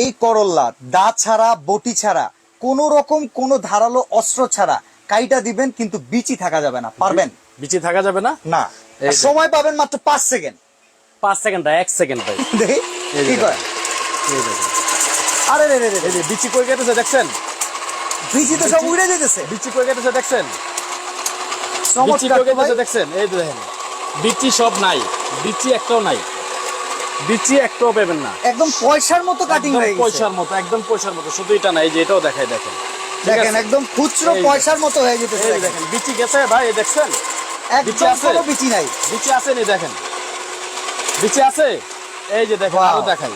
এই করল্লা দা ছাড়া বটি ছাড়া কোনো রকম কোনো ধারালো অস্ত্র ছাড়া কাইটা দিবেন কিন্তু বিচি থাকা যাবে না। পারবেন? বিচি থাকা যাবে না? না। সময় পাবেন মাত্র পাঁচ সেকেন্ড। পাঁচ সেকেন্ড এক সেকেন্ড ভাই। দেখি কি আরে রে রে রে বিচি কই কেটেছে দেখছেন? বিচি তো সব উড়ে যেতেছে। বিচি কই কেটেছে দেখছেন? তো দেখছেন? এই দেখেন। বিচি সব নাই বিচি একটাও নাই। বিচি একটাও পাবেন না। একদম পয়সার মতো কাটিং হয়ে গেছে। পয়সার মতো একদম পয়সার মতো শুধু এটা নাই এই যে এটাও দেখাই দেখেন। দেখেন একদম খুচরো এই যে। পয়সার মতো হয়ে যেতেছে দেখেন। বিচি গেছে ভাই দেখছেন? একদম কোনো বিচি নাই। বিচি আছে নি দেখেন? বিচি আছে? এই যে দেখেন আরও দেখাই।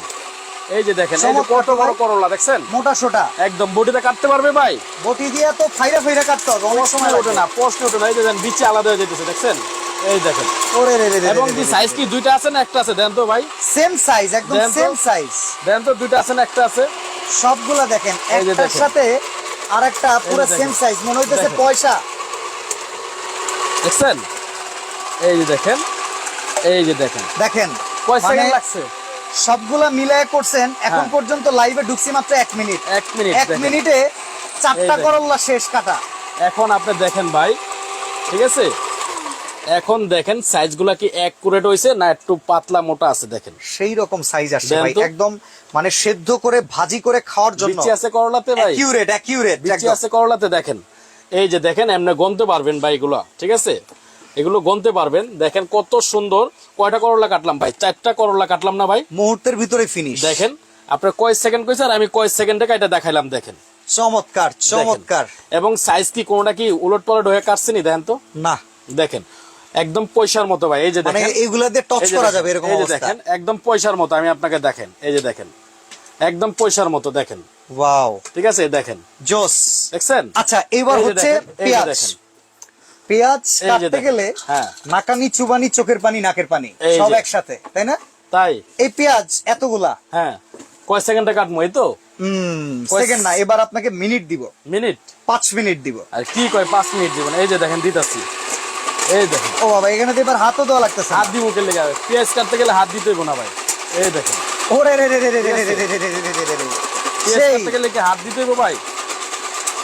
এই যে দেখেন এই যে কত বড় করলা দেখছেন? মোটা সোটা। একদম বডিতে কাটতে পারবে ভাই। বটি দিয়ে তো ফাইরা ফাইরা কাটতে হবে অনেক সময় ওঠে না প্রশ্ন ওঠে না। এই যে দেখেন বিচি আলাদা হয়ে যেতেছে দেখছেন? এই দেখেন। ওরে রে রে এবং কি সাইজ কি দুইটা আছে না একটা আছে? দেন তো ভাই। সেম সাইজ একদম সেম সাইজ দেন তো দুইটা আছে না একটা আছে? সবগুলা দেখেন একটার। সাথে আরেকটা পুরো। সেম সাইজ মনে হইতেছে পয়সা। দেখছেন? এই যে দেখেন। এই যে দেখেন। দেখেন কয় মানে লাগছে? সবগুলা মিলায় করছেন এখন হ্যাঁ। পর্যন্ত লাইভে ঢুকছি মাত্র এক মিনিট এক মিনিট এক মিনিটে চারটা করল্লা শেষ কাটা। এখন আপনি দেখেন ভাই ঠিক আছে? এখন দেখেন সাইজগুলা কি অ্যাকুরেট হইছে না একটু পাতলা মোটা আছে দেখেন? সেই রকম সাইজ আসছে ভাই। একদম মানে সেদ্ধ করে ভাজি করে খাওয়ার জন্য। বিচি আছে করলাতে ভাই। অ্যাকিউরেট অ্যাকিউরেট বিচি আছে করলাতে দেখেন। এই যে দেখেন এমনি গনতে পারবেন ভাই এগুলা ঠিক আছে? এগুলো গনতে পারবেন। দেখেন কত সুন্দর। কয়টা করলা কাটলাম ভাই? চারটা করলা কাটলাম না ভাই? মুহূর্তের ভিতরে ফিনিশ দেখেন আপনার কয় সেকেন্ড কইছে আর আমি কয় সেকেন্ডে এটা দেখাইলাম দেখেন। চমৎকার চমৎকার। এবং সাইজ কি কোনটা কি উলট পালট হয়ে কাটছেনি দেখেন তো? না। দেখেন একদম পয়সার মতো ভাই এই যে মানে দেখেন। এগুলা দিয়ে টচ করা যাবে এরকম অবস্থা। দেখেন একদম পয়সার মতো আমি আপনাকে দেখেন এই যে দেখেন। একদম পয়সার মতো দেখেন। ওয়াও। ঠিক আছে দেখেন। জোস। দেখছেন? আচ্ছা এবার হচ্ছে পেঁয়াজ। পেঁয়াজ কাটতে গেলে হ্যাঁ। নাকানি চুবানি চোখের পানি নাকের পানি সব একসাথে তাই না? তাই। এই পেঁয়াজ এতগুলা। হ্যাঁ। কয় সেকেন্ডে কাটবো এই তো? সেকেন্ড না এবার আপনাকে মিনিট দিব। মিনিট? পাঁচ মিনিট দিব। আর কি কয় পাঁচ মিনিট দিবেন এই যে দেখেন দিতাছি। এই দেখেন ও বাবা এখানে তো এবার হাতও দেওয়া লাগতেছে হাত দিব মুখে লেগে পেঁয়াজ কাটতে গেলে হাত দিতে না ভাই এই দেখেন ওরে রে রে রে রে রে রে রে রে রে রে রে রে। পেঁয়াজ কাটতে গেলে কি হাত দিতে হইব ভাই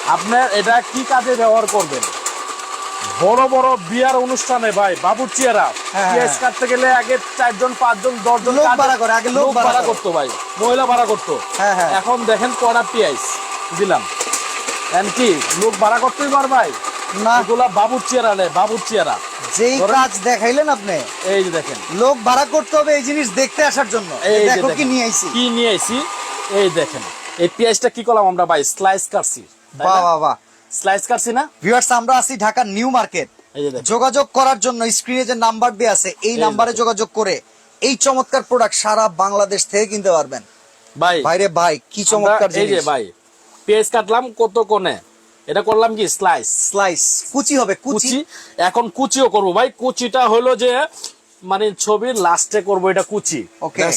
আপনার এটা কি কাজে ব্যবহার করবেন বড় বড় বিয়ার অনুষ্ঠানে ভাই বাবুর চেয়ারা হ্যাঁ, পেঁয়াজ হ্যাঁ। কাটতে গেলে আগে চারজন পাঁচজন দশজন লোক ভাড়া করে, আগে লোক ভাড়া করতো ভাই মহিলা ভাড়া করতো হ্যাঁ, হ্যাঁ। এখন দেখেন কড়া পেঁয়াজ দিলাম এন কি লোক ভাড়া করতেই পার ভাই না। এগুলা বাবুর চেয়ারা নেই বাবুর চেয়ারা যেই কাজ দেখাইলেন আপনি এই যে দেখেন। লোক ভাড়া করতে হবে এই জিনিস দেখতে আসার জন্য। এই যে দেখো কি নিয়ে আইছি। কি নিয়ে আইছি? এই দেখেন এই পেঁয়াজটা কি করলাম আমরা ভাই? স্লাইস কাটছি বাহ বাহ বাহ। স্লাইস কাটছি না? ভিউয়ার্স আমরা আছি ঢাকার নিউ মার্কেট। যোগাযোগ করার জন্য স্ক্রিনে যে নাম্বার দেওয়া আছে এই নাম্বারে যোগাযোগ করে এই চমৎকার প্রোডাক্ট সারা বাংলাদেশ থেকে কিনতে পারবেন। ভাই। ভাই কি চমৎকার জিনিস। ভাই পেঁয়াজ কাটলাম কত কোণে? এটা করলাম কি? স্লাইস স্লাইস কুচি হবে কুচি। এখন কুচিও করব। ভাই কুচিটা হলো যে মানে ছবির লাস্টে করব এটা কুচি.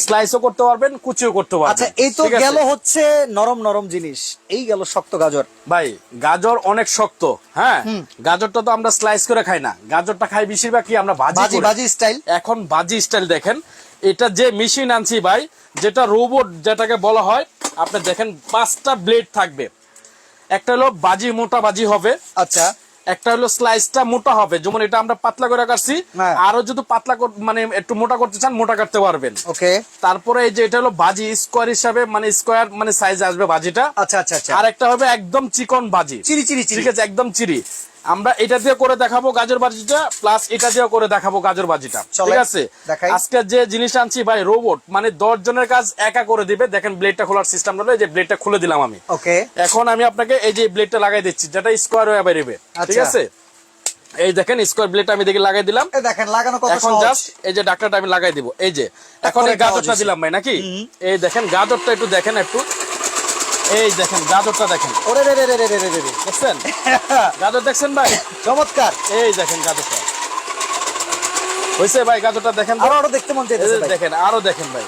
স্লাইসও করতে পারবেন কুচিও করতে পারবেন। আচ্ছা এই তো গেল হচ্ছে নরম নরম জিনিস। এই গেল শক্ত গাজর। ভাই গাজর অনেক শক্ত হ্যাঁ? গাজরটা তো আমরা স্লাইস করে খাই না। গাজরটা খাই বেশিরভাগ কি আমরা ভাজি। বাজি স্টাইল এখন বাজি স্টাইল দেখেন। এটা যে মেশিন আনছি ভাই যেটা রোবট যেটাকে বলা হয় আপনি দেখেন পাঁচটা ব্লেড থাকবে। একটা হলো বাজি মোটা বাজি হবে। আচ্ছা। একটা হলো স্লাইসটা মোটা হবে। যেমন এটা আমরা পাতলা করে কাটছি হ্যাঁ। আরও যদি পাতলা মানে একটু মোটা করতে চান মোটা কাটতে পারবেন। ওকে। তারপরে এই যে এটা হলো বাজি স্কোয়ার হিসাবে মানে স্কোয়ার মানে সাইজ আসবে বাজিটা। আচ্ছা আচ্ছা আচ্ছা। আর একটা হবে একদম চিকন বাজি। চিরি চিরি। ঠিক আছে একদম চিরি। আমরা এটা দিয়ে করে দেখাবো গাজর বাজিটা প্লাস এটা দিয়ে করে দেখাবো গাজর বাজিটা। ঠিক আছে? আজকে যে জিনিস আনছি ভাই রোবট মানে দশ জনের কাজ একা করে দিবে। দেখেন ব্লেডটা খোলার সিস্টেম এই যে ব্লেডটা খুলে দিলাম আমি। ওকে এখন আমি আপনাকে এই যে ব্লেডটা লাগাই দিচ্ছি যেটা স্কোয়ার হয়ে বেরোবে। ঠিক আচ্ছা। আছে? এই দেখেন স্কোয়ার ব্লেডটা আমি দেখে লাগাই দিলাম। দেখেন লাগানো কত এখন জাস্ট এই যে ডাক্তারটা আমি লাগাই দিব। এই যে এখন এই গাজরটা দিলাম ভাই নাকি? এই দেখেন গাজরটা একটু দেখেন একটু। এই দেখেন গাজরটা দেখেন। ওরে রে রে রে রে রে রে রে। দেখছেন? গাজর দেখছেন ভাই? চমৎকার। এই দেখেন গাজরটা। হয়েছে ভাই গাজরটা দেখেন আরও আরও দেখতে মন যে ভাই। দেখেন আরও দেখেন ভাই।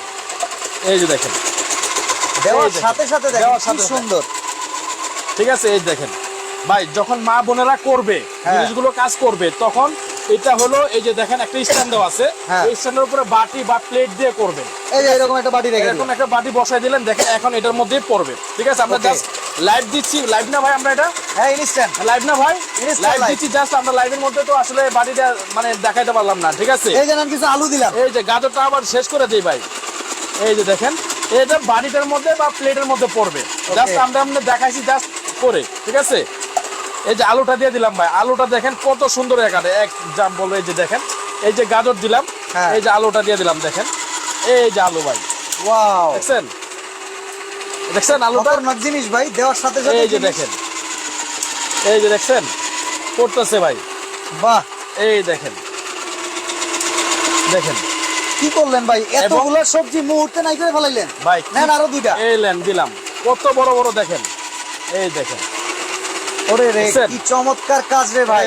এই যে দেখেন। দেওয়ার সাথে সাথে দেখেন কি। সুন্দর। ঠিক আছে এই দেখেন। ভাই যখন মা বোনেরা করবে হ্যাঁ। জিনিসগুলো কাজ করবে তখন এটা হলো এই যে দেখেন একটা স্ট্যান্ড দেওয়া আছে। হ্যাঁ। এই স্ট্যান্ডের উপরে বাটি বা প্লেট দিয়ে করবেন। এই যে এরকম একটা বাটি রেখে এরকম একটা বাটি বসাই দিলেন দেখেন এখন এটার মধ্যে পড়বে। ঠিক আছে আমরা জাস্ট লাইভ দিচ্ছি। লাইভ না ভাই আমরা এটা? হ্যাঁ ইনস্ট্যান্ট লাইভ না ভাই? লাইভ দিচ্ছি জাস্ট আমরা লাইভের মধ্যে তো আসলে বাটিটা মানে দেখাইতে পারলাম না ঠিক আছে? এই যে নাম কিছু আলু দিলাম। এই যে গাজরটা আবার শেষ করে দিই ভাই। এই যে দেখেন এটা বাটিটার মধ্যে বা প্লেটের মধ্যে পড়বে। জাস্ট আমরা আমরা দেখাইছি জাস্ট করে ঠিক আছে? এই যে আলুটা দিয়ে দিলাম ভাই আলুটা দেখেন কত সুন্দর একাটে এক জাম বলব এই যে দেখেন এই যে গাজর দিলাম হ্যাঁ। এই যে আলুটা দিয়ে দিলাম দেখেন। এই যে আলু ভাই। ওয়াও। দেখছেন? দেখছেন আলুটা? জিনিস ভাই দেওয়ার সাথে সাথে এই যে দেখেন। এই যে দেখছেন? পড়তেছে ভাই। বাহ। এই দেখেন। দেখেন। কি করলেন ভাই? এতগুলো সবজি মুহূর্তে নাই করে ফেলাইলেন? ভাই নেন আরও দুইটা। এই লেন দিলাম। কত বড় বড় দেখেন। এই দেখেন। ওরে রে কি চমৎকার কাজ রে ভাই।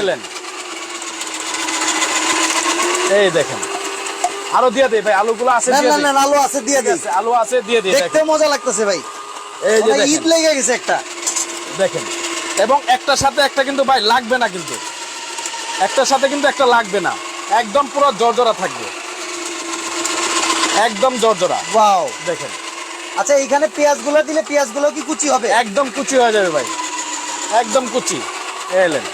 এই দেখেন। আরও দিয়ে দিই ভাই আলুগুলো আছে নেন দিই নেন আলু আছে দিয়ে আছে আলু আছে দিয়ে দিই দেখতে মজা লাগতেছে ভাই। এই যে ঈদ লেগে গেছে একটা। দেখেন। এবং একটার সাথে একটা কিন্তু ভাই লাগবে না কিন্তু। একটার সাথে কিন্তু একটা লাগবে না। একদম পুরো জর্জরা থাকবে। একদম জর্জরা। ওয়াও। দেখেন। আচ্ছা এইখানে পেঁয়াজগুলো দিলে পেঁয়াজগুলো কি কুচি হবে? একদম কুচি হয়ে যাবে ভাই। একদম কুচি। এলেন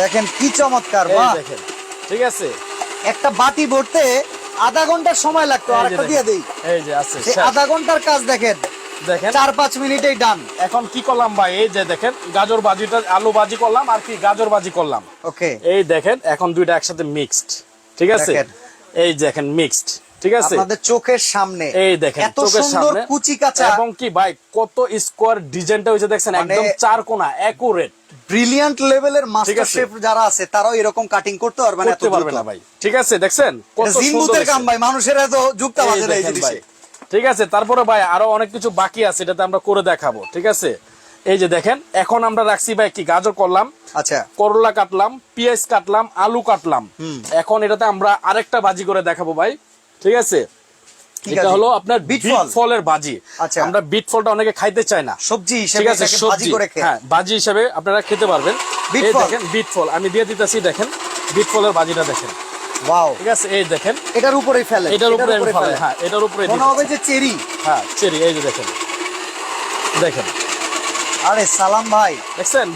দেখেন কি চমৎকার দেখেন ঠিক আছে? একটা বাটি ভরতে আধা ঘণ্টার সময় লাগতো এই আর একটা দিয়ে দেই। এই যে আছে আধা ঘণ্টার কাজ দেখেন দেখেন। চার পাঁচ মিনিটেই ডান। এখন কি করলাম ভাই? এই যে দেখেন গাজর বাজিটা আলু বাজি করলাম আর কি গাজর বাজি করলাম। ওকে। এই দেখেন এখন দুইটা একসাথে মিক্সড ঠিক আছে? এই দেখেন মিক্সড ঠিক আছে? আপনাদের চোখের সামনে এই দেখেন এত চোখের সুন্দর সামনে কুচি কাঁচা। এবং কি ভাই কত স্কোয়ার ডিজাইনটা হয়েছে দেখছেন মানে- একদম চার কোনা একুরেট ব্রিলিয়ান্ট লেভেলের মাস্টার শেফ যারা আছে তারাও এরকম কাটিং করতে পারবে না এত পারবে না ভাই। ঠিক আছে দেখছেন? কত সুন্দর কাম ভাই মানুষের এত যুক্তা বাজে এই। জিনিসে। ঠিক আছে তারপরে ভাই আরও অনেক কিছু বাকি আছে এটাতে আমরা করে দেখাবো। ঠিক আছে? এই যে দেখেন এখন আমরা রাখছি ভাই কি গাজর করলাম আচ্ছা। করলা কাটলাম পেঁয়াজ কাটলাম আলু কাটলাম। এখন এটাতে আমরা আরেকটা ভাজি করে দেখাবো ভাই। ঠিক আছে? এটা হলো আপনার বিট ফলের ভাজি আচ্ছা। আমরা বিট ফলটা অনেকে খাইতে চায় না। সবজি ঠিক হিসেবে আছে সবজি। করে হ্যাঁ ভাজি হিসেবে আপনারা খেতে পারবেন। ফল? দেখেন বিট ফল। আমি দিয়ে দিতেছি দেখেন বিট ফলের ভাজিটা দেখেন। ওয়াও। ঠিক আছে এই দেখেন। এটার উপরেই ফেলে। এটার উপরে হ্যাঁ এটার উপরে মনে হবে যে চেরি। হ্যাঁ চেরি এই যে দেখেন। দেখেন। আরে সালাম ভাই। দেখছেন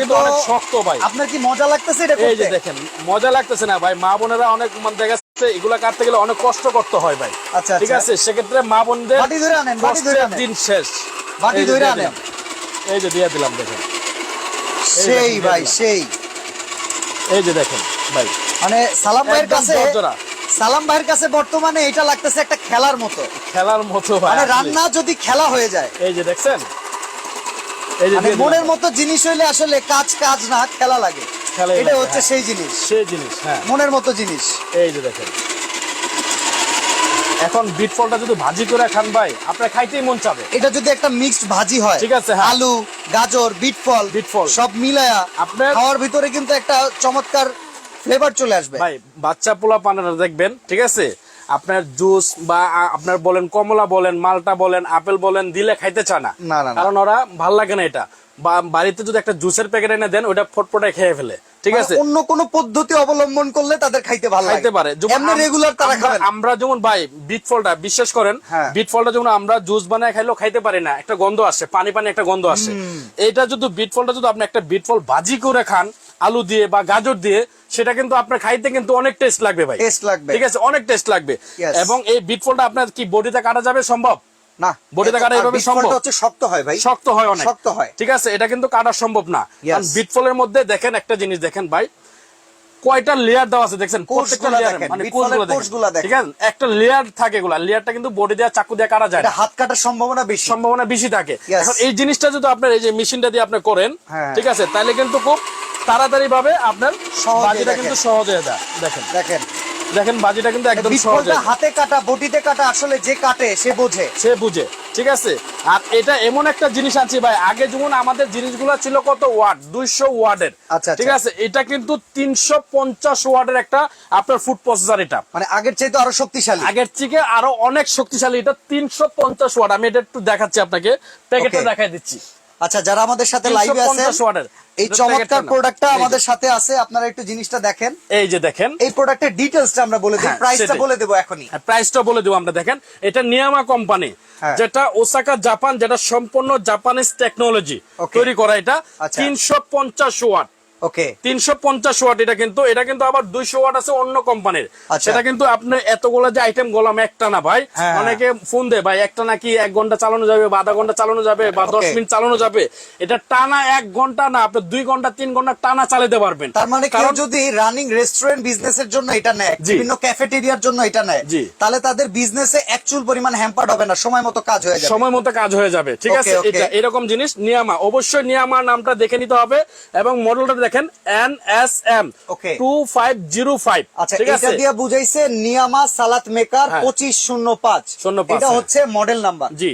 কিন্তু অনেক শক্ত ভাই। আপনার কি মজা লাগতেছে এটা এই যে দেখেন মজা লাগতেছে না ভাই। মা বোনেরা অনেক মানে দেখা যাচ্ছে এগুলা কাটতে গেলে অনেক কষ্ট করতে হয় ভাই। আচ্ছা, ঠিক আচ্ছা। আছে? সেক্ষেত্রে মা বোনদের বাটি ধরে আনেন, বাটি ধরে আনেন। দিন শেষ। বাটি ধরে আনেন। এই যে দিয়ে দিলাম দেখেন। সেই ভাই সেই। এই যে দেখেন ভাই। মানে সালাম ভাইয়ের কাছে। সালাম ভাইয়ের কাছে বর্তমানে এটা লাগতেছে একটা খেলার মতো। খেলার মতো ভাই মানে রান্না যদি খেলা হয়ে যায়। এই যে দেখছেন? মানে মনের মতো জিনিস হইলে আসলে কাজ কাজ না খেলা লাগে। এটা হচ্ছে হ্যাঁ। সেই জিনিস। সেই জিনিস হ্যাঁ। মনের মতো জিনিস। এই যে দেখেন। এখন বিট ফলটা যদি ভাজি করে খান ভাই আপনার খাইতেই মন চাবে। এটা যদি একটা মিক্সড ভাজি হয় ঠিক আছে, হ্যাঁ। আলু গাজর বিট ফল বিট ফল। সব মিলায়া আপনার- খাওয়ার ভিতরে কিন্তু একটা চমৎকার ফ্লেভার চলে আসবে। ভাই বাচ্চা পোলা পানারা দেখবেন ঠিক আছে? আপনার জুস বা আপনার বলেন কমলা বলেন মালটা বলেন আপেল বলেন দিলে খাইতে চায় না। না, না, না। কারণ ওরা ভালো লাগে না এটা। বা বাড়িতে যদি একটা জুসের প্যাকেট এনে দেন ওটা ফটফটায় খেয়ে ফেলে। ঠিক মানে আছে? অন্য কোন পদ্ধতি অবলম্বন করলে তাদের খাইতে ভালো খাইতে পারে। এমনি রেগুলার তারা আমরা- খাবে আমরা যেমন ভাই বিট ফলটা বিশ্বাস করেন হ্যাঁ। বিট ফলটা যেমন আমরা জুস বানায় খাইলেও খাইতে পারি না একটা গন্ধ আসে পানি পানি একটা গন্ধ আসে। এটা যদি বিট ফলটা যদি আপনি একটা বিট ফল ভাজি করে খান আলু দিয়ে বা গাজর দিয়ে সেটা কিন্তু আপনার খাইতে কিন্তু অনেক টেস্ট লাগবে ভাই। Taste লাগবে। ঠিক আছে? অনেক টেস্ট লাগবে। এবং এই বিট ফলটা আপনার কি বডিতে কাটা যাবে? সম্ভব? না বডিতে কাটা এভাবে সম্ভব? হচ্ছে শক্ত হয় ভাই। শক্ত হয় অনেক। শক্ত হয়। ঠিক আছে এটা কিন্তু কাটা সম্ভব না। কারণ বিট মধ্যে দেখেন একটা জিনিস দেখেন ভাই কয়টা লেয়ার দেওয়া আছে দেখছেন? প্রত্যেকটা layer মানে কোষগুলো দেখেন। দেখেন। ঠিক আছে? একটা লেয়ার থাকে এগুলা লেয়ারটা কিন্তু বডি দিয়ে চাকু দিয়ে কাটা যায় হাত কাটার সম্ভাবনা বেশি। সম্ভাবনা বেশি থাকে। এখন এই জিনিসটা যদি আপনার এই যে মেশিনটা দিয়ে আপনি করেন হ্যাঁ। ঠিক আছে তাহলে কিন্তু খুব তাড়াতাড়ি ভাবে আপনার সহজে বাজিটা কিন্তু সহজ হয়ে যায়। দেখেন। দেখেন। দেখেন বাজিটা কিন্তু একদম সহজ। হাতে কাটা বটিতে কাটা আসলে যে কাটে সে বোঝে। সে বুঝে ঠিক আছে? আর এটা এমন একটা জিনিস আছে ভাই আগে যেমন আমাদের জিনিসগুলো ছিল কত ওয়াট? দুইশো ওয়ার্ডের আচ্ছা, ঠিক আচ্ছা। আছে? এটা কিন্তু তিনশো পঞ্চাশ ওয়ার্ডের একটা আপনার ফুড প্রসেসর এটা। মানে আগের চাইতে আরও শক্তিশালী। আগের থেকে আরও অনেক শক্তিশালী এটা তিনশো পঞ্চাশ ওয়াট। আমি এটা একটু দেখাচ্ছি আপনাকে প্যাকেটটা দেখাই দিচ্ছি। আচ্ছা যারা আমাদের সাথে লাইভে আছে এই চমৎকার প্রোডাক্টটা আমাদের সাথে আছে আপনারা একটু জিনিসটা দেখেন। এই যে দেখেন। এই প্রোডাক্টের ডিটেইলসটা আমরা বলে দিই হ্যাঁ, প্রাইসটা বলে বলে দেবো এখনই। প্রাইসটা বলে দেব আমরা দেখেন। এটা নিয়ামা কোম্পানি হ্যাঁ। যেটা ওসাকা জাপান যেটা সম্পূর্ণ জাপানিজ টেকনোলজি তৈরি করা এটা। আচ্ছা। তিনশো পঞ্চাশ ওয়াট। ওকে তিনশো পঞ্চাশ ওয়াট এটা কিন্তু এটা কিন্তু আবার দুইশো ওয়াট আছে অন্য কোম্পানির। আচ্ছা। সেটা কিন্তু আপনি এতগুলো যে আইটেম গোলাম একটা না ভাই। হ্যাঁ। অনেকে ফোন দেয় ভাই একটা নাকি ঘণ্টা চালানো যাবে বা আধা ঘণ্টা চালানো যাবে বা দশ Okay. মিনিট চালানো যাবে। এটা টানা ঘণ্টা না আপনি ঘণ্টা ঘণ্টা টানা চালাতে পারবেন। তার মানে কেউ যদি রানিং রেস্টুরেন্ট বিজনেসের জন্য এটা নেয় বিভিন্ন ক্যাফেটেরিয়ার জন্য এটা নেয়। তাহলে তাদের বিজনেসে অ্যাকচুয়াল পরিমাণ হ্যাম্পার্ড হবে না সময় মতো কাজ হয়ে যাবে। সময় মতো কাজ হয়ে যাবে ঠিক আছে? এটা এরকম জিনিস নিয়ামা। অবশ্যই নিয়ামার নামটা দেখে নিতে হবে এবং মডেলটা দেখেন N S M. Two five zero five আচ্ছা এটা দিয়ে বুঝাইছে নিয়ামা সালাত মেকার হ্যাঁ। পঁচিশ শূন্য পাঁচ। 05 এটা হ্যাঁ। হচ্ছে মডেল নাম্বার জি।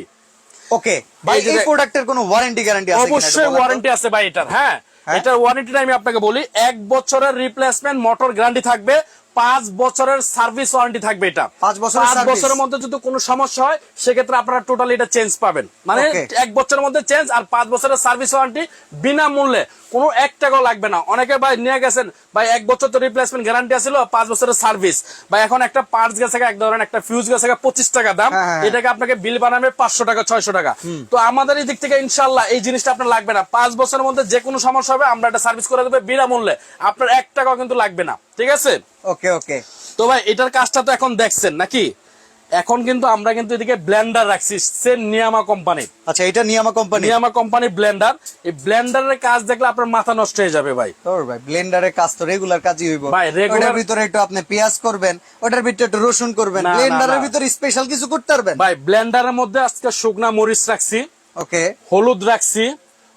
ওকে ভাই এই প্রোডাক্টের কোনো ওয়ারেন্টি গ্যারান্টি আছে অবশ্যই ওয়ারেন্টি আছে ভাই এটার। হ্যাঁ হ্যাঁ? এটার ওয়ারেন্টিটা আমি আপনাকে বলি এক বছরের রিপ্লেসমেন্ট মোটর গ্যারান্টি থাকবে পাঁচ বছরের সার্ভিস ওয়ারেন্টি থাকবে এটা। পাঁচ বছরের পাঁচ বছরের মধ্যে যদি কোনো সমস্যা হয় সেক্ষেত্রে আপনারা টোটালি এটা চেঞ্জ পাবেন। মানে এক বছরের মধ্যে চেঞ্জ আর পাঁচ বছরের সার্ভিস ওয়ারেন্টি বিনামূল্যে। কোনো এক টাকাও লাগবে না। অনেকে ভাই নিয়ে গেছেন ভাই এক বছর তো রিপ্লেসমেন্ট গ্যারান্টি আছিল পাঁচ বছরের সার্ভিস ভাই এখন একটা পার্টস গেছে এক ধরনের একটা ফিউজ গেছে পঁচিশ টাকা দাম। হ্যাঁ, হ্যাঁ। এটাকে আপনাকে বিল বানাবে পাঁচশো টাকা ছয়শো টাকা। তো আমাদের এই দিক থেকে ইনশাল্লাহ এই জিনিসটা আপনার লাগবে না। পাঁচ বছরের মধ্যে যে কোনো সমস্যা হবে আমরা এটা সার্ভিস করে দেবো বিনামূল্যে। আপনার এক টাকাও কিন্তু লাগবে না। ঠিক আছে? ওকে ওকে তো ভাই এটার কাজটা তো এখন দেখছেন নাকি? এখন কিন্তু আমরা কিন্তু এদিকে ব্লেন্ডার রাখছি সেম নিয়ামা কোম্পানি আচ্ছা এটা Nima company Nima company blender এই ব্লেন্ডারের কাজ দেখলে আপনার মাথা নষ্ট হয়ে যাবে ভাই। তোর ভাই ব্লেন্ডারের কাজ তো রেগুলার কাজই হইব। ভাই, ওটার ভিতরে একটু আপনি পেঁয়াজ করবেন ওটার ভিতরে একটু রসুন করবেন। ব্লেন্ডারের ভিতরে স্পেশাল কিছু করতে পারবেন? ভাই ব্লেন্ডারের মধ্যে আজকে শুকনা মরিচ রাখছি ওকে। হলুদ রাখছি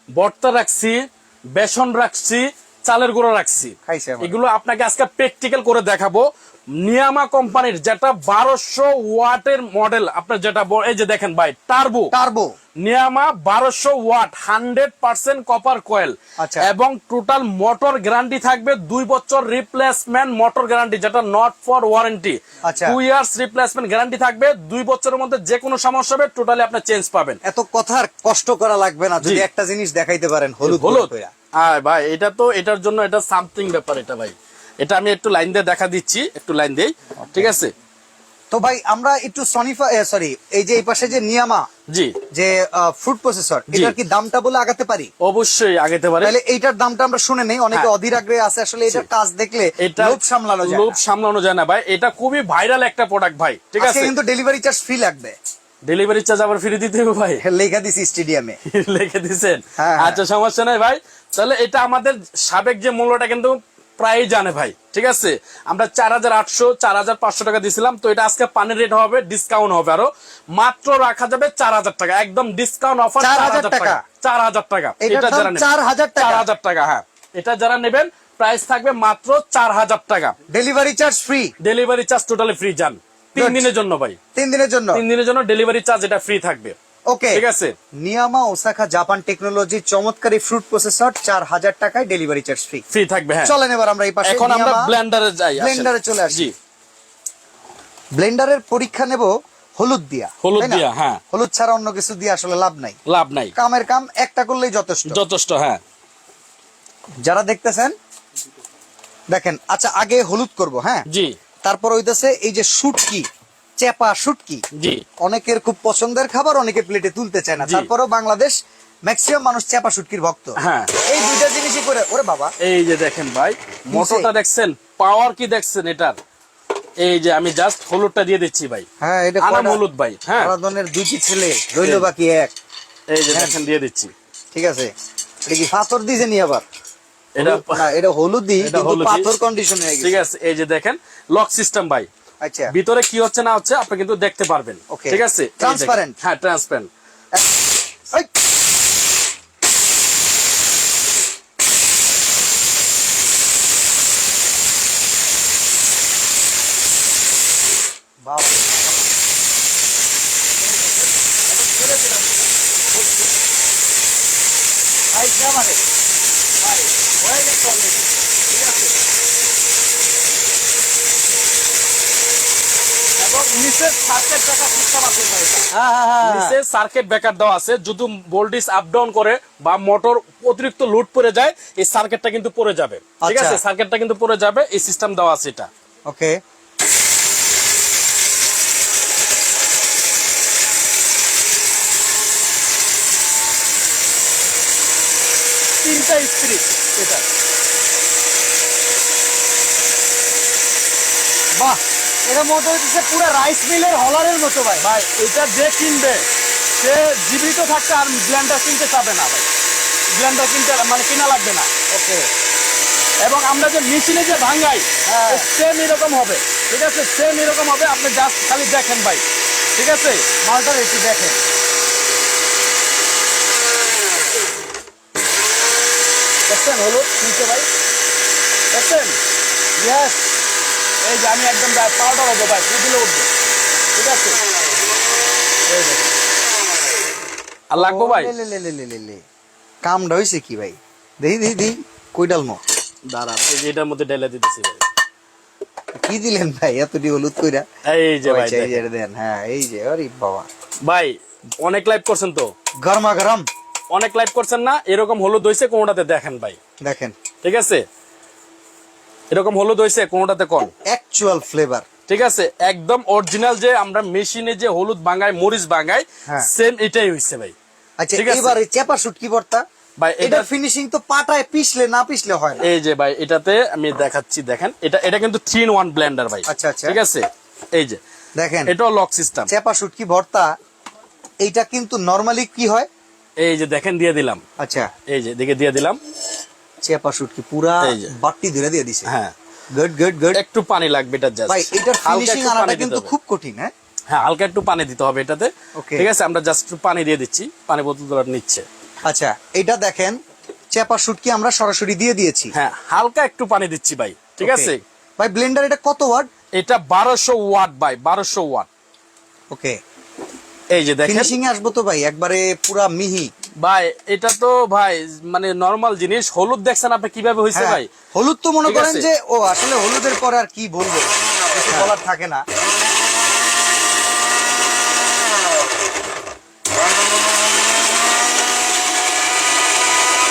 ভর্তা রাখছি বেসন রাখছি চালের গুঁড়ো রাখছি। এগুলো আপনাকে আজকে প্র্যাকটিক্যাল করে দেখাবো। নিয়ামা কোম্পানির যেটা বারোশো ওয়াটের মডেল আপনার যেটা এই যে দেখেন ভাই টার্বো। টার্বো। নিয়ামা বারোশো watt hundred percent copper coil. আচ্ছা। এবং টোটাল মোটর গ্যারান্টি থাকবে দুই বছর রিপ্লেসমেন্ট মোটর গ্যারান্টি যেটা not for warranty. Two years replacement guarantee থাকবে দুই বছরের মধ্যে যে কোনো সমস্যা হবে টোটালি আপনার চেঞ্জ পাবেন। এত কথার কষ্ট করা লাগবে না যদি একটা জিনিস দেখাইতে পারেন হলুদ হলুদ। ভাই এটা তো এটার জন্য এটা সামথিং ব্যাপার এটা ভাই। এটা আমি একটু লাইন দিয়ে দেখা দিচ্ছি একটু লাইন দিয়ে ঠিক আছে? তো ভাই আমরা একটু সনিফা সরি এই যে এই পাশে যে নিয়ামা জি। যে ফুড প্রসেসর। এটার কি দামটা বলে আগাতে পারি? অবশ্যই আগেতে পারে। তাহলে এইটার দামটা আমরা শুনে নেই অনেকে হ্যাঁ। অধীর আগ্রহে আছে আসলে এটার কাজ দেখলে এটা লোভ সামলানো যায় লোভ সামলানো যায় না ভাই। এটা খুবই ভাইরাল একটা প্রোডাক্ট ভাই ঠিক আছে? কিন্তু ডেলিভারি চার্জ ফ্রি লাগবে। ডেলিভারি চার্জ আবার ফ্রি দিতে হবে ভাই? লেখা দিছি স্টেডিয়ামে লেখা দিছেন? হ্যাঁ, হ্যাঁ। আচ্ছা সমস্যা নাই ভাই। তাহলে এটা আমাদের সাবেক যে মূল্যটা কিন্তু প্রায় জানে ভাই ঠিক আছে? আমরা চার হাজার আটশো চার হাজার পাঁচশো টাকা দিছিলাম তো এটা আজকে পানির রেট হবে ডিসকাউন্ট হবে আরও। মাত্র রাখা যাবে চার হাজার টাকা একদম ডিসকাউন্ট অফার চার হাজার টাকা। চার হাজার টাকা দাম যারা 4,000 টাকা? চার হাজার টাকা হ্যাঁ। এটা যারা নেবেন প্রাইস থাকবে মাত্র চার হাজার টাকা। Delivery charge free delivery charge totally free যান তিন দিনের জন্য ভাই। তিন দিনের জন্য। তিন দিনের জন্য ডেলিভারি চার্জ এটা ফ্রি থাকবে। ওকে ঠিক আছে। নিয়ামা ওসাকা জাপান টেকনোলজি চমৎকারী ফ্রুট প্রসেসর চার হাজার টাকায় ডেলিভারি চার্জ ফ্রি ফ্রি থাকবে হ্যাঁ। চলেন এবার আমরা এই পাশে এখন আমরা ব্লেন্ডারে যাই ব্লেন্ডারে চলে আসি। ব্লেন্ডারের পরীক্ষা নেব হলুদ দিয়া হলুদ দিয়া, হ্যাঁ। হলুদ ছাড়া অন্য কিছু দিয়ে আসলে লাভ নাই। লাভ নাই। কামের কাম একটা করলেই যথেষ্ট। যথেষ্ট হ্যাঁ। যারা দেখতেছেন দেখেন আচ্ছা আগে হলুদ করব হ্যাঁ? জি। তারপর হইতেছে এই যে শুটকি চেপা শুটকি। জি। অনেকের খুব পছন্দের খাবার অনেকে প্লেটে তুলতে চায় না। তারপরেও বাংলাদেশ ম্যাক্সিমাম মানুষ চেপা শুটকির ভক্ত। হ্যাঁ। এই দুইটা জিনিসই করে ওরে বাবা। এই যে দেখেন ভাই মোটরটা দেখছেন? পাওয়ার কি দেখছেন এটার? এই যে আমি জাস্ট হলুদটা দিয়ে দিচ্ছি ভাই। হ্যাঁ এটা আনাম হলুদ ভাই হ্যাঁ। আরাধনের দুইটি ছেলে রইল বাকি এক। এই যে হ্যাঁ। দেখেন দিয়ে দিচ্ছি। ঠিক আছে। এটা কি পাথর দিয়েছে নি আবার? এটা না এটা হলুদি এটা কিন্তু পাথর কন্ডিশন হয়ে ঠিক গেছে আছে এই যে দেখেন লক সিস্টেম ভাই। আচ্ছা। ভিতরে কি হচ্ছে না হচ্ছে আপনি কিন্তু দেখতে পারবেন. ঠিক আছে? ট্রান্সপারেন্ট হ্যাঁ ট্রান্সপারেন্ট এই! বাবা। ভাই, কে আমারে? ভাই, হয়ে গেছে already। ঠিক আছে? এবং এবং নিচে সার্কেট ব্রেকার সিস্টেম আছে ভাই। হ্যাঁ হ্যাঁ হ্যাঁ। নিচে সার্কিট ব্রেকার দেওয়া আছে যদি ভোল্টেজ আপ ডাউন করে বা মোটর অতিরিক্ত লোড পড়ে যায় এই সার্কিটটা কিন্তু পড়ে যাবে। ঠিক আচ্ছা। আছে? সার্কিটটা কিন্তু পড়ে যাবে এই সিস্টেম দেওয়া আছে এটা। ওকে তিনটা স্প্রিট এটা। বাহ! এটা মতো হচ্ছে পুরো রাইস মিলের হলারের মতো ভাই। ভাই এটা যে কিনবে সে জীবিত থাকতে আর ব্লেন্ডার কিনতে চাবে না ভাই। ব্লেন্ডার কিনতে মানে কিনা লাগবে না। ওকে এবং আমরা যে মেশিনে যে ভাঙাই হ্যাঁ। সেম এরকম হবে। ঠিক আছে? সেম এরকম হবে আপনি জাস্ট খালি দেখেন ভাই। ঠিক আছে? মালটা একটু দেখেন। দেখছেন হলো শুনছে ভাই? দেখছেন? ইয়েস এই যে আমি একদম পাউডার হব ভাই দিলে উঠবে। ঠিক আছে? আর লাগবো ভাই? কামটা হইছে কি ভাই? দেখি দেখি দেখি কই ডালমো? দাঁড়ান এই যে এটার মধ্যে ঢেলে দিতেছি ভাই। কি দিলেন ভাই এতটি হলুদ কইরা? এই যে ভাই এই যে দেন হ্যাঁ এই যে আরে বাবা। ভাই অনেক লাইভ করছেন তো? গরমা গরম। অনেক লাইভ করছেন না এরকম হলুদ হয়েছে কোনোটাতে দেখেন ভাই। দেখেন। ঠিক আছে? এরকম হলুদ হয়েছে কোনোটাতে কম অ্যাকচুয়াল ফ্লেভার ঠিক আছে একদম অরিজিনাল যে আমরা মেশিনে যে হলুদ বাঙাই মরিচ বাঙাই হ্যাঁ। সেম এটাই হয়েছে ভাই। আচ্ছা। এবার চেপা শুটকি ভর্তা? ভাই এটা এটা ফিনিশিং তো পাটায় পিছলে না পিছলে হয় এই যে ভাই এটাতে আমি দেখাচ্ছি দেখেন এটা এটা কিন্তু থ্রি ইন ওয়ান ব্লেন্ডার ভাই। আচ্ছা, আচ্ছা। ঠিক আছে? এই যে। দেখেন এটাও লক সিস্টেম চেপা শুটকি ভর্তা? এইটা কিন্তু নরমালি কি হয়? এই যে দেখেন দিয়ে দিলাম। আচ্ছা। এই যে দেখে দিয়ে দিলাম। চেপা শুটকি পুরা। বাট্টি ধরে দিয়ে দিছে। হ্যাঁ। Good good good. একটু পানি লাগবে এটা জাস্ট ভাই এটার ফিনিশিং আনাটা কিন্তু খুব কঠিন হ্যাঁ? হ্যাঁ হালকা একটু পানি দিতে হবে এটাতে। ঠিক আছে আমরা জাস্ট একটু পানি দিয়ে দিচ্ছি। পানি বোতল তোলা নিচ্ছে। আচ্ছা এটা দেখেন চেপা শুটকি আমরা সরাসরি দিয়ে দিয়েছি। হ্যাঁ হালকা একটু পানি দিচ্ছি ভাই। ঠিক আছে? ভাই ব্লেন্ডার এটা কত ওয়াট? এটা বারোশো ওয়াট ভাই বারোশো ওয়াট। ওকে। এই যে দেখেন। ফিনিশিং আসব তো ভাই একবারে পুরা মিহি। ভাই এটা তো ভাই মানে নর্মাল জিনিস। হলুদ দেখছেন আপনি কীভাবে হয়েছে হ্যাঁ, ভাই? হলুদ তো মনে করেন যে ও আসলে হলুদের পর আর কি বলব? বলার থাকে না।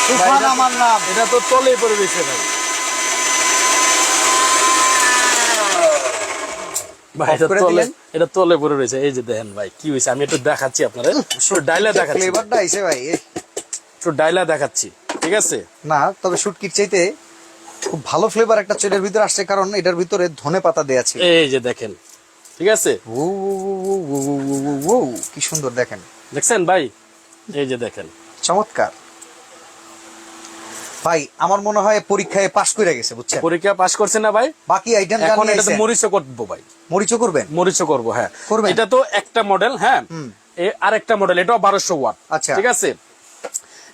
এটা তো- আমার নাম এটা তো তলে পরে রয়েছে ভাই। না তবে চাইতে খুব ভালো ফ্লেভার একটা আসছে কারণ এটার ভিতরে ধনে পাতা দেয়া এই যে দেখেন ঠিক আছে কি সুন্দর দেখেন দেখছেন ভাই এই যে দেখেন চমৎকার ভাই আমার মনে হয় পরীক্ষায় পাস করে গেছে বুঝছেন? পরীক্ষা পাস করছে না ভাই? বাকি আইটেম এখন এটা তো মরিচও করব ভাই। মরিচও করবেন? মরিচও করব হ্যাঁ। করবেন? এটা তো একটা মডেল হ্যাঁ? আরেকটা মডেল এটাও বারোশো ওয়াট আচ্ছা। ঠিক আছে?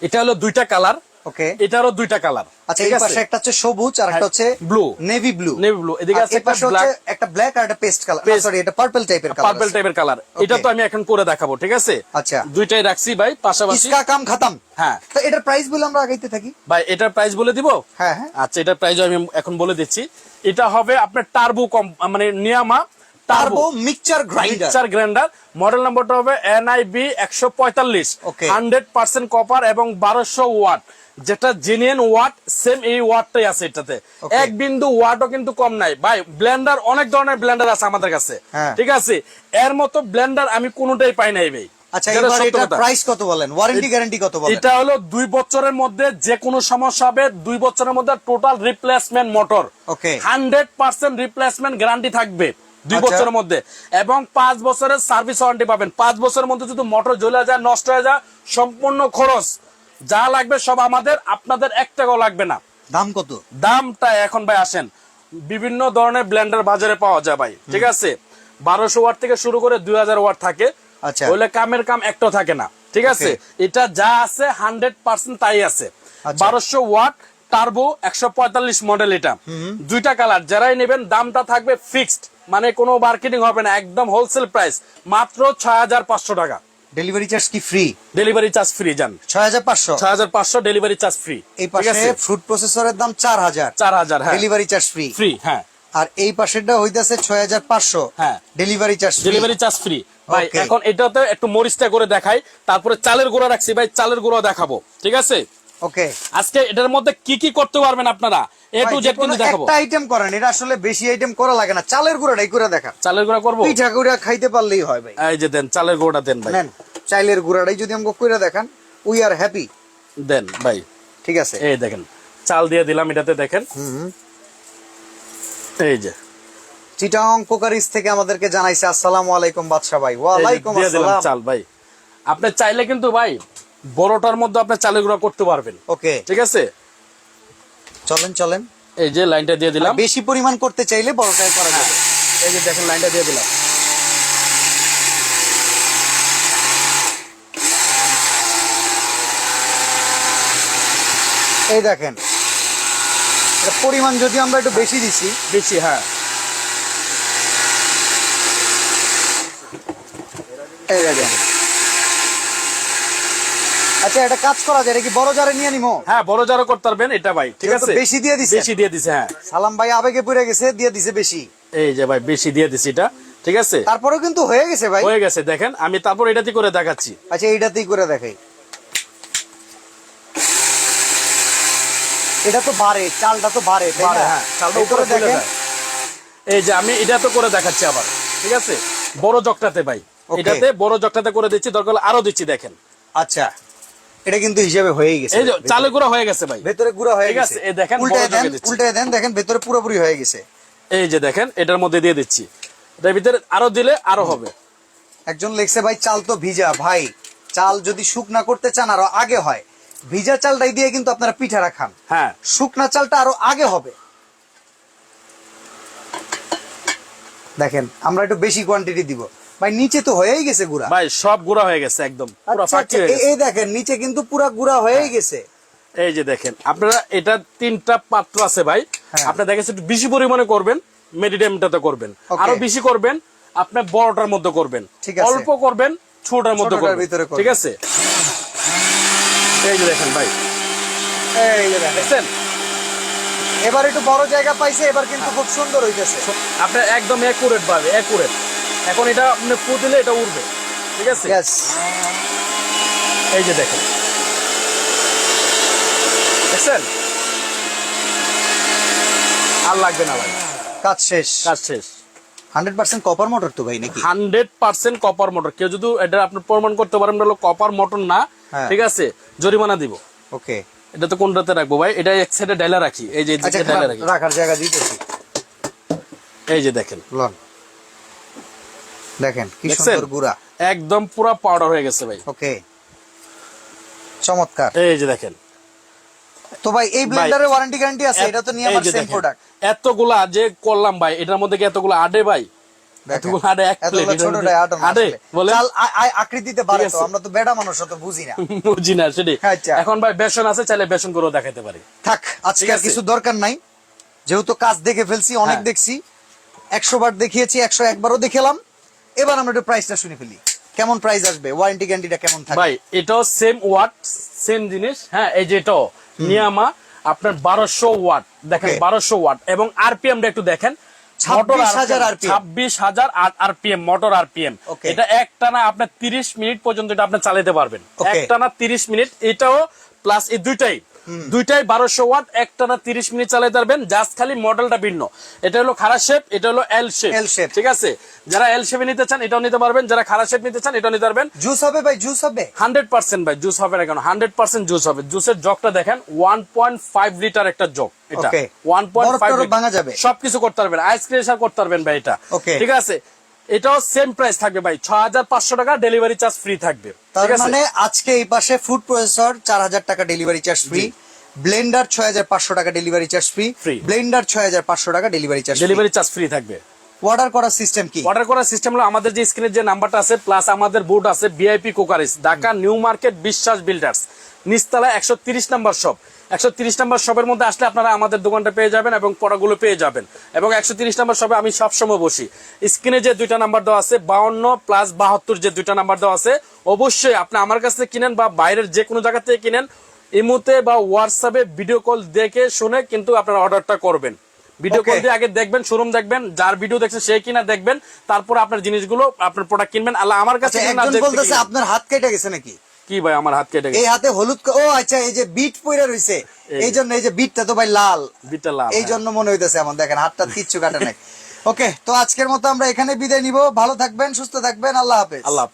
এটা হলো দুইটা কালার ওকে এটারও দুইটা কালার। আচ্ছা এই পাশে একটা হচ্ছে সবুজ আর একটা হচ্ছে Blue. Navy blue Navy blue, এদিকে আছে একটা black। একটা ব্ল্যাক আর একটা পেস্ট কালার সরি এটা পার্পল টাইপের কালার পার্পল টাইপের কালার এটা তো আমি এখন করে দেখাবো ঠিক আছে? আচ্ছা। দুইটাই রাখছি ভাই পাশাপাশি। ইসকা কাম খতম। হ্যাঁ। তো এটার প্রাইস বলে আমরা আগাইতে থাকি। ভাই এটার প্রাইস বলে দিব? হ্যাঁ হ্যাঁ। আচ্ছা এটার প্রাইস আমি এখন বলে দিচ্ছি। এটা হবে আপনার টার্বো কম মানে নিয়ামা turbo mixture grinder mixture grinder model নাম্বারটা হবে এনআইবি একশো পঁয়তাল্লিশ। Okay. হান্ড্রেড পার্সেন্ট কপার এবং বারোশো ওয়াট যেটা জেনুইন ওয়াট সেম এই ওয়াটটাই আছে এটাতে। এক বিন্দু ওয়াটও কিন্তু কম নাই। ভাই ব্লেন্ডার অনেক ধরনের ব্লেন্ডার আছে আমাদের কাছে। হ্যাঁ। ঠিক আছে? এর মতো ব্লেন্ডার আমি কোনোটাই পাই নাই ভাই। আচ্ছা এবার সত্য প্রাইস কত বলেন? ওয়ারেন্টি গ্যারান্টি কত বলেন? এটা হলো দুই বছরের মধ্যে যে কোনো সমস্যা হবে দুই বছরের মধ্যে total replacement motor Okay. Hundred percent replacement guarantee থাকবে দুই আচ্ছা। বছরের মধ্যে। এবং পাঁচ বছরের সার্ভিস ওয়ারেন্টি পাবেন। পাঁচ বছরের মধ্যে যদি মোটর জ্বলে যায় নষ্ট হয়ে যায় সম্পূর্ণ খরচ। যা লাগবে সব আমাদের আপনাদের এক টাকাও লাগবে না। দাম কত? দামটা এখন ভাই আসেন বিভিন্ন ধরনের ব্লেন্ডার বাজারে পাওয়া যায় ভাই ঠিক আছে? বারোশো ওয়াট থেকে শুরু করে দুই হাজার ওয়াট থাকে আচ্ছা। কামের কাম একটাও থাকে না ঠিক আছে? এটা যা আছে হান্ড্রেড পার্সেন্ট তাই আছে। আচ্ছা। বারোশো ওয়াট টার্বো একশো পঁয়তাল্লিশ মডেল এটা। দুইটা কালার যারাই নেবেন দামটা থাকবে ফিক্সড মানে কোনো মার্কেটিং হবে না একদম হোলসেল প্রাইস মাত্র ছয় হাজার পাঁচশো টাকা। ডেলিভারি চার্জ কি ফ্রি ডেলিভারি চার্জ ফ্রি ছয় হাজার পাঁচশো। ছয় হাজার পাঁচশো ডেলিভারি চার্জ ফ্রি এই পাশে ফুড প্রসেসরের দাম চার হাজার চার হাজার হ্যাঁ। ডেলিভারি চার্জ ফ্রি ফ্রি হ্যাঁ। আর এই পাশেরটা হইতাছে ছয় হাজার পাঁচশো। হ্যাঁ। Delivery charge delivery charge free ভাই. এখন এটাতে একটু মরিচটা করে দেখাই। তারপরে চালের গুঁড়া রাখছি। ভাই চালের গুঁড়া দেখাবো। ঠিক আছে? ওকে আজকে এটার মধ্যে কি কি করতে পারবেন আপনারা? এ টু জেড কিন্তু দেখাবো। একটা আইটেম করেন এটা আসলে বেশি আইটেম করা লাগে না। চালের গুঁড়াটাই করে দেখা চালের গুঁড়া করব? পিঠা খাইতে পারলেই হয় ভাই। এই যে দেন চালের গুঁড়া দেন ভাই। নেন গুঁড়াটাই যদি আমাকে করে দেখান উই আর হ্যাপি দেন ভাই। ঠিক আছে। এই দেখেন চাল দিয়ে দিলাম এটাতে দেখেন। হুম এই যে। চিটাং কোকারিস থেকে আমাদেরকে জানাইছে আসসালামু আলাইকুম বাদশা ভাই। এই যে ওয়ালাইকুম দিয়ে দিলাম আসসালাম। চাল ভাই। আপনি চাইলে কিন্তু ভাই বড়টার মধ্যে আপনি চালের গুঁড়া করতে পারবেন। ওকে। ঠিক আছে? চলেন চলেন। এই যে লাইনটা দিয়ে দিলাম। বেশি পরিমাণ করতে চাইলে বড়টাই করা যাবে। এই যে দেখেন লাইনটা দিয়ে দিলাম। এই দেখেন। পরিমাণ যদি আমরা একটু বেশি দিছি। বেশি হ্যাঁ। এই দেখেন। আচ্ছা এটা কাজ করা যায় এটা কি বড় জারে নিয়ে নিমো? হ্যাঁ বড় করতে পারবেন এটা ভাই ঠিক আছে? বেশি দিয়ে দিছে। বেশি দিয়ে দিছে হ্যাঁ। সালাম ভাই আবেগে পড়ে গেছে দিয়ে দিছে বেশি। এই যে ভাই বেশি দিয়ে দিছি এটা ঠিক আছে? তারপরেও কিন্তু হয়ে গেছে ভাই। হয়ে গেছে দেখেন আমি তারপর এটাতে করে দেখাচ্ছি। আচ্ছা এইটাতেই করে দেখাই। এটা তো বাড়ে চালটা তো বাড়ে হ্যাঁ চালটা উপরে দেখেন। এই যে আমি এটা তো করে দেখাচ্ছি আবার ঠিক আছে? বড় জগটাতে ভাই এটাতে বড় জগটাতে করে দিচ্ছি দরকার আরও দিচ্ছি দেখেন। আচ্ছা। এটা কিন্তু হিসাবে হয়েই গেছে। এই যে চালে গুঁড়া হয়ে গেছে ভাই। ভেতরে গুঁড়া হয়ে গেছে। এই দেখেন, উল্টায় দেন। উল্টায় দেন দেখেন ভেতরে পুরোপুরি হয়ে গেছে। এই যে দেখেন এটার মধ্যে দিয়ে দিচ্ছি। এটার ভিতরে আরও দিলে আরও হবে। একজন লেখছে ভাই চাল তো ভিজা ভাই। চাল যদি শুকনা করতে চান আরও আগে হয়। ভিজা চালটাই দিয়ে কিন্তু আপনারা পিঠা রাখান। হ্যাঁ। শুকনা চালটা আরও আগে হবে। দেখেন আমরা একটু বেশি কোয়ান্টিটি দিব। ভাই নিচে তো হয়েই গেছে গুড়া। ভাই সব গুঁড়া হয়ে গেছে একদম পুরো আচ্ছা, ফাঁকি হয়ে এই- গেছে। এই দেখেন নিচে কিন্তু পুরা গুড়া হয়েই গেছে। এই যে দেখেন আপনারা এটা তিনটা পাত্র আছে ভাই। হ্যাঁ। আপনি দেখেন একটু বেশি পরিমাণে করবেন মেডিটামটাতে করবেন। আরও বেশি করবেন আপনি বড়টার মধ্যে করবেন। অল্প করবেন ছোটটার মধ্যে করবেন। ভিতরে ঠিক আছে? এই যে দেখেন ভাই। এই যে দেখেন। এবার একটু বড় জায়গা পাইছে এবার কিন্তু খুব সুন্দর হইতেছে। আপনার একদম অ্যাকুরেট ভাবে অ্যাকুরেট এখন এটা আপনি ফু দিলে এটা উঠবে ঠিক আছে? এই যে দেখেন। দেখছেন? আর লাগবে না ভাই। কাজ শেষ। কাজ শেষ। হান্ড্রেড পার্সেন্ট কপার মোটর তো ভাই নাকি? হান্ড্রেড পার্সেন্ট কপার মোটর কেউ যদি এটা আপনি প্রমাণ করতে পারেন এটা হলো কপার মোটর না। হ্যাঁ। ঠিক আছে? জরিমানা দিব। ওকে এটা তো কোনটাতে রাখব ভাই? এটা এক সাইডে ডাইলা রাখি। এই যে আচ্ছা ডাইলা রাখি। রাখার জায়গা দিতেছি। এই যে দেখেন। লন। দেখেন কি সুন্দর গুড়া। একদম পুরো পাউডার হয়ে গেছে ভাই। ওকে। চমৎকার। এই যে দেখেন। তো ভাই এই ব্লেন্ডারের ওয়ারেন্টি গ্যারান্টি আছে এটা তো নিয়ে আমার সেম প্রোডাক্ট এতগুলা যে করলাম ভাই এটার মধ্যে কি এতগুলো আডে ভাই? এতগুলো আডে এক প্লেট আডে বলে চাল আকৃতিতে তো আমরা তো বেড়া মানুষ অত বুঝি না। বুঝি না সেটাই। আচ্ছা। এখন ভাই বেসন আছে চাইলে বেসন করেও দেখাতে পারি। থাক আজকে আর কিছু দরকার নাই। যেহেতু কাজ দেখে ফেলছি অনেক হ্যাঁ। দেখছি। একশো বার দেখিয়েছি একশো একবারও দেখেলাম। এবার আমরা একটু প্রাইসটা শুনে ফেলি। কেমন প্রাইস আসবে? ওয়ারেন্টি গ্যারান্টিটা কেমন থাকবে? ভাই এটাও সেম ওয়াট সেম জিনিস। হ্যাঁ এই যে এটাও। নিয়ামা আপনার বারোশো ওয়াট দেখেন. বারোশো ওয়াট এবং আরপিএমটা একটু দেখেন। 26,000 RPM ছাব্বিশ হাজার আরপিএম মোটর আরপিএম. এটা একটানা আপনার তিরিশ মিনিট পর্যন্ত এটা আপনি চালাতে পারবেন. একটানা তিরিশ মিনিট এটাও প্লাস এই দুইটাই। দুইটাই বারোশো ওয়াট একটানা তিরিশ মিনিট চালাতে পারবেন জাস্ট খালি মডেলটা ভিন্ন। এটা হলো খারা শেপ এটা হলো এল শেপ L shape। ঠিক আছে? যারা এল শেপে নিতে চান এটাও নিতে পারবেন। যারা খারা শেপ নিতে চান এটাও নিতে পারবেন। জুস হবে ভাই জুস হবে। হান্ড্রেড পার্সেন্ট ভাই জুস হবে না কেন? হান্ড্রেড পার্সেন্ট জুস হবে। জুসের জগটা দেখেন ওয়ান পয়েন্ট ফাইভ লিটার একটা জগ। এটা ওয়ান পয়েন্ট ফাইভ? সবকিছু করতে পারবেন। আইসক্রিম করতে পারবেন ভাই এটা। ঠিক আছে? এটাও সেম প্রাইস থাকবে ভাই। ছ হাজার পাঁচশো টাকা ডেলিভারি চার্জ ফ্রি থাকবে। তার মানে আজকে এই পাশে ফুড প্রসেসর চার হাজার টাকা ডেলিভারি চার্জ ফ্রি ব্লেন্ডার ছয় হাজার পাঁচশো টাকা delivery charge free Free। Blender ছয় হাজার পাঁচশো টাকা delivery charge delivery charge free থাকবে। অর্ডার করার সিস্টেম কি? অর্ডার করার সিস্টেম হলো আমাদের যে স্ক্রিনের যে নাম্বারটা আছে প্লাস আমাদের বোর্ড আছে B I P কোকারিস Dhaka new market Biswas builders নিচতলা একশো তিরিশ নাম্বার শপ একশো তিরিশ নাম্বার শপের মধ্যে আসলে আপনারা আমাদের দোকানটা পেয়ে যাবেন এবং পড়াগুলো পেয়ে যাবেন। এবং একশো তিরিশ নাম্বার শপে আমি সবসময় বসি। স্ক্রিনে যে দুইটা নাম্বার দেওয়া আছে বাউন্ন প্লাস বাহাত্তর যে দুইটা নাম্বার দেওয়া আছে অবশ্যই আপনি আমার কাছ থেকে কিনেন বা বাইরের যে কোনো জায়গা থেকে কিনেন ইমুতে বা হোয়াটসঅ্যাপে ভিডিও কল দেখে শুনে কিন্তু আপনারা অর্ডারটা করবেন। ভিডিও কল দিয়ে আগে দেখবেন শোরুম দেখবেন যার ভিডিও দেখছেন সে কিনা দেখবেন তারপর আপনার জিনিসগুলো আপনার প্রোডাক্ট কিনবেন। আল্লাহ আমার কাছে আচ্ছা একজন বলতেছে আপনার হাত কেটে গেছে নাকি? কি ভাই আমার হাত কেটে এই হাতে হলুদ ও আচ্ছা এই যে বিট পইরা রইছে। এই জন্য এই যে বিটটা তো ভাই লাল। বিটটা লাল এই জন্য মনে হইতেছে আমার দেখেন হাতটা কিচ্ছু কাটে নাই। ওকে তো আজকের মতো আমরা এখানে বিদায় নিব। ভালো থাকবেন সুস্থ থাকবেন। আল্লাহ হাফেজ। আল্লাহ।